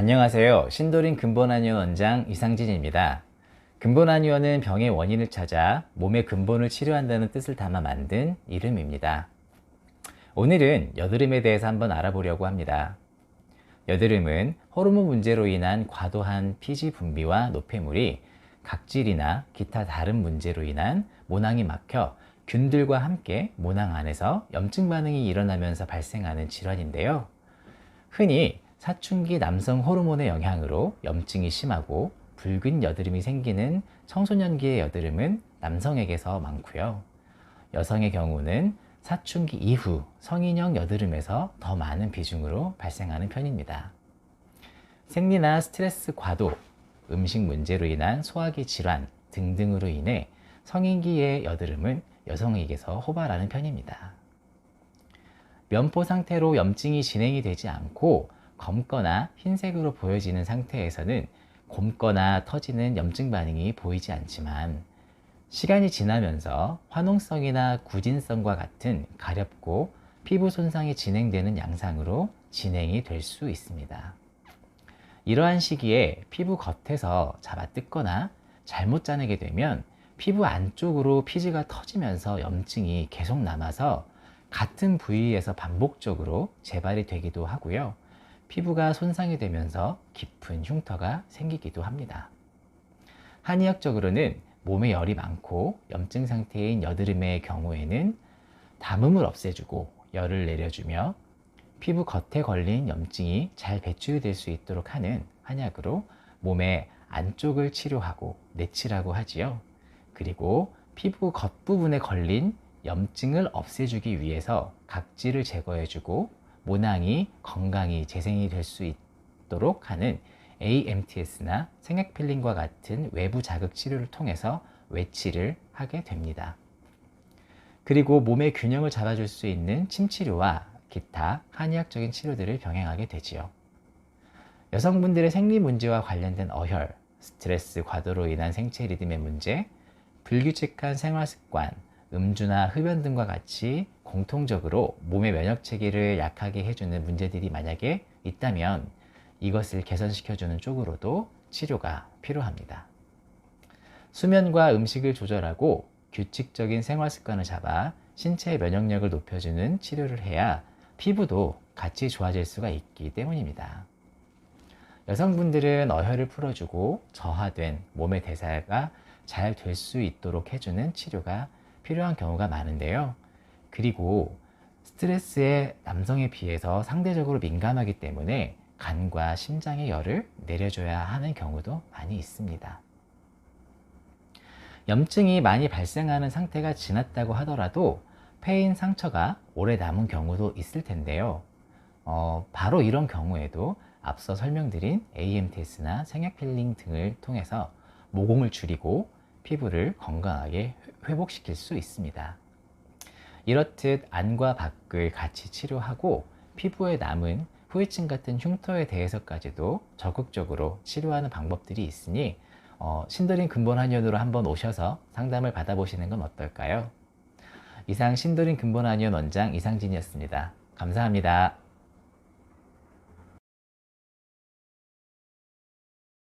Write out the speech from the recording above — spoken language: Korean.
안녕하세요. 신도림 근본한의원 원장 이상진입니다. 근본한의원은 병의 원인을 찾아 몸의 근본을 치료한다는 뜻을 담아 만든 이름입니다. 오늘은 여드름에 대해서 한번 알아보려고 합니다. 여드름은 호르몬 문제로 인한 과도한 피지 분비와 노폐물이 각질이나 기타 다른 문제로 인한 모낭이 막혀 균들과 함께 모낭 안에서 염증 반응이 일어나면서 발생하는 질환인데요. 흔히 사춘기 남성 호르몬의 영향으로 염증이 심하고 붉은 여드름이 생기는 청소년기의 여드름은 남성에게서 많고요. 여성의 경우는 사춘기 이후 성인형 여드름에서 더 많은 비중으로 발생하는 편입니다. 생리나 스트레스 과도, 음식 문제로 인한 소화기 질환 등등으로 인해 성인기의 여드름은 여성에게서 호발하는 편입니다. 면포 상태로 염증이 진행이 되지 않고 검거나 흰색으로 보여지는 상태에서는 곰거나 터지는 염증 반응이 보이지 않지만 시간이 지나면서 화농성이나 구진성과 같은 가렵고 피부 손상이 진행되는 양상으로 진행이 될 수 있습니다. 이러한 시기에 피부 겉에서 잡아 뜯거나 잘못 짜내게 되면 피부 안쪽으로 피지가 터지면서 염증이 계속 남아서 같은 부위에서 반복적으로 재발이 되기도 하고요. 피부가 손상이 되면서 깊은 흉터가 생기기도 합니다. 한의학적으로는 몸에 열이 많고 염증 상태인 여드름의 경우에는 담음을 없애주고 열을 내려주며 피부 겉에 걸린 염증이 잘 배출될 수 있도록 하는 한약으로 몸의 안쪽을 치료하고 내치라고 하지요. 그리고 피부 겉부분에 걸린 염증을 없애주기 위해서 각질을 제거해주고 모낭이 건강히 재생이 될 수 있도록 하는 AMTS나 생액 필링과 같은 외부 자극 치료를 통해서 외치를 하게 됩니다. 그리고 몸의 균형을 잡아줄 수 있는 침치료와 기타 한의학적인 치료들을 병행하게 되지요. 여성분들의 생리 문제와 관련된 어혈, 스트레스 과도로 인한 생체 리듬의 문제, 불규칙한 생활 습관, 음주나 흡연 등과 같이 공통적으로 몸의 면역 체계를 약하게 해주는 문제들이 만약에 있다면 이것을 개선시켜주는 쪽으로도 치료가 필요합니다. 수면과 음식을 조절하고 규칙적인 생활 습관을 잡아 신체의 면역력을 높여주는 치료를 해야 피부도 같이 좋아질 수가 있기 때문입니다. 여성분들은 어혈을 풀어주고 저하된 몸의 대사가 잘 될 수 있도록 해주는 치료가 필요한 경우가 많은데요. 그리고 스트레스에 남성에 비해서 상대적으로 민감하기 때문에 간과 심장의 열을 내려줘야 하는 경우도 많이 있습니다. 염증이 많이 발생하는 상태가 지났다고 하더라도 폐인 상처가 오래 남은 경우도 있을 텐데요. 어, 바로 이런 경우에도 앞서 설명드린 AMTS나 생약 필링 등을 통해서 모공을 줄이고 피부를 건강하게 회복시킬 수 있습니다. 이렇듯 안과 밖을 같이 치료하고 피부에 남은 후유증 같은 흉터에 대해서까지도 적극적으로 치료하는 방법들이 있으니 어, 신도림 근본 한의원으로 한번 오셔서 상담을 받아보시는 건 어떨까요? 이상 신도림 근본 한의원 원장 이상진이었습니다. 감사합니다.